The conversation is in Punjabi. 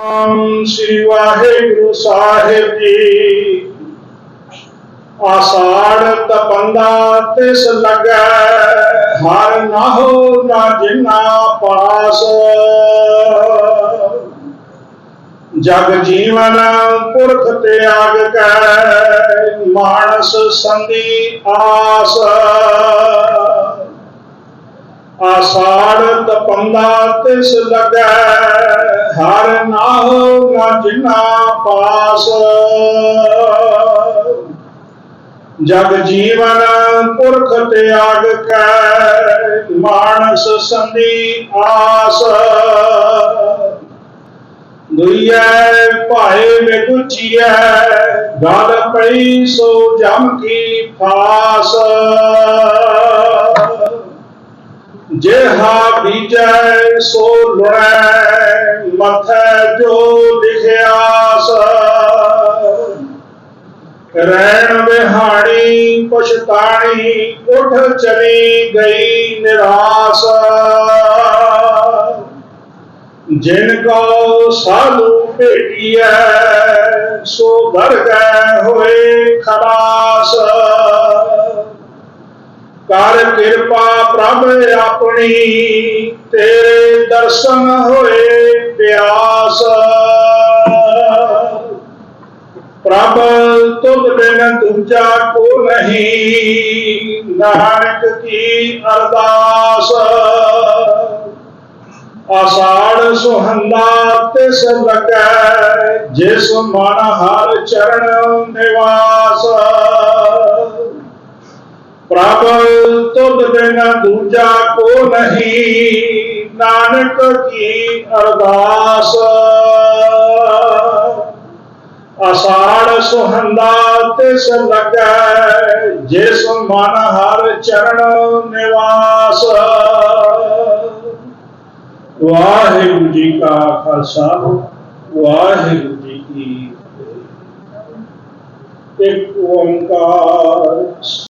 ਨਾਮ ਸ੍ਰੀ ਵਾਹਿਗੁਰੂ ਸਾਹਿਬ ਜੀ। ਆਸਾੜ ਤਪੰਦਾ ਤਿਸ ਲੱਗੈ, ਹਰ ਨਾਹੋ ਨਾ ਜਿਨਾ ਪਾਸ। ਜਗ ਜੀਵਨ ਪੁਰਖ ਤਿਆਗ ਕੈ, ਮਾਨਸ ਸੰਦੀ ਆਸ। ਆਸਾੜ ਤਪੰਦਾ ਤਿਸ ਲੱਗੈ, ਹਰ ਨਾਹੋ ਨਾ ਜਿਨਾ ਪਾਸ। ਜਗ ਜੀਵਨ ਪੁਰਖ ਤਿਆਗ ਕੈ, ਮਾਨਸ ਸੰਧੀ ਆਸ। ਦੁਈਐ ਭਾਏ ਵਿਗੁਚੀਐ ਗਲ ਪਈ ਸੋ ਜਮ ਕੀ ਫਾਸ। ਹਾ ਬੀਜੈ ਸੋ ਲੁਣੈ ਮਥੈ ਜੋ ਲਿਖਿਆਸ। ਰਹਿਣ ਵਿਹਾਣੀ, ਪਛਤਾਣੀ, ਉਠ ਚਲੀ ਗਈ ਨਿਰਾਸ। ਜਿਨ ਕੋ ਸਾਧੂ ਭੇਟੀਐ, ਸੋ ਦਰ ਹੋਏ ਖਰਾ ਕਰ ਕਿਰਪਾ ਪ੍ਰਭ ਆਪਣੀ, ਤੇਰੇ ਦਰਸ਼ਨ ਹੋਏ ਪਿਆਸ। ਪ੍ਰਭ ਤੁਧ ਬਿਨ ਦੂਜਾ ਕੋ ਨਹੀਂ, ਨਾਨਕ ਕੀ ਅਰਦਾਸ। ਆਸਾੜ ਸੁਹੰਦਾ ਤਿਸ ਲੱਗੈ, ਜਿਸ ਮਨ ਹਰ ਚਰਨ ਨਿਵਾਸ ਪ੍ਰਭ ਤੁਧ ਬਿਨ ਦੂਜਾ ਕੋ ਨਹੀਂ, ਨਾਨਕ ਕੀ ਅਰਦਾਸ? ਆਸਾੜ ਸੁਹੰਦਾ ਤਿਸ ਲੱਗੈ ਜਿਸ ਮਨ ਹਰ ਚਰਨ ਨਿਵਾਸ। ਵਾਹਿਗੁਰੂ ਜੀ ਕਾ ਖਾਲਸਾ, ਵਾਹਿਗੁਰੂ ਜੀ ਕੀ ਇੱਕ ਓੰਕਾਰ